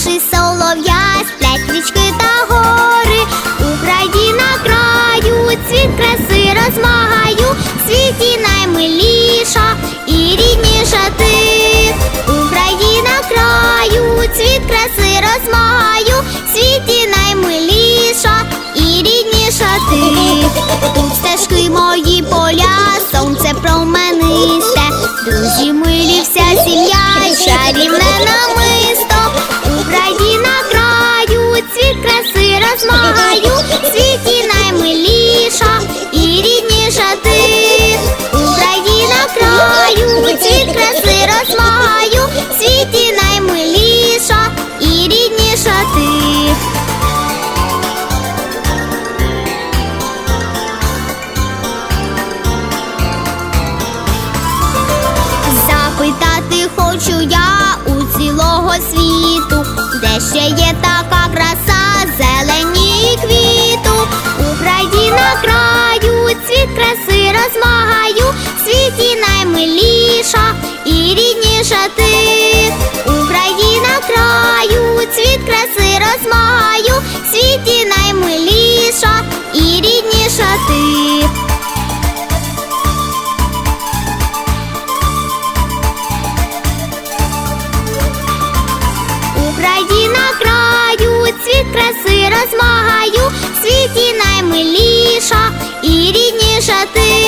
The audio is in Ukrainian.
Пташки, солов'я, сплять річки та гори, Україна краю, цвіт краси розмагаю, в світі наймиліша і рідніша ти, Україна краю, цвіт краси розмагаю, в світі наймиліша і рідніша ти, стежки мої поля, сонце променисте, друзі милі вся сім'я, чарівне намисте. Розмагаю, в світі наймиліша і рідніша ти. Україна краю, цвіт краси розмагаю, в світі наймиліша і рідніша ти. Запитати хочу я у цілого світу, де ще є така краса, ти. Україна краю, цвіт краси розмагаю, в світі наймиліша і рідніша ти. Україна краю, цвіт краси розмагаю, в світі наймиліша і рідніша ти.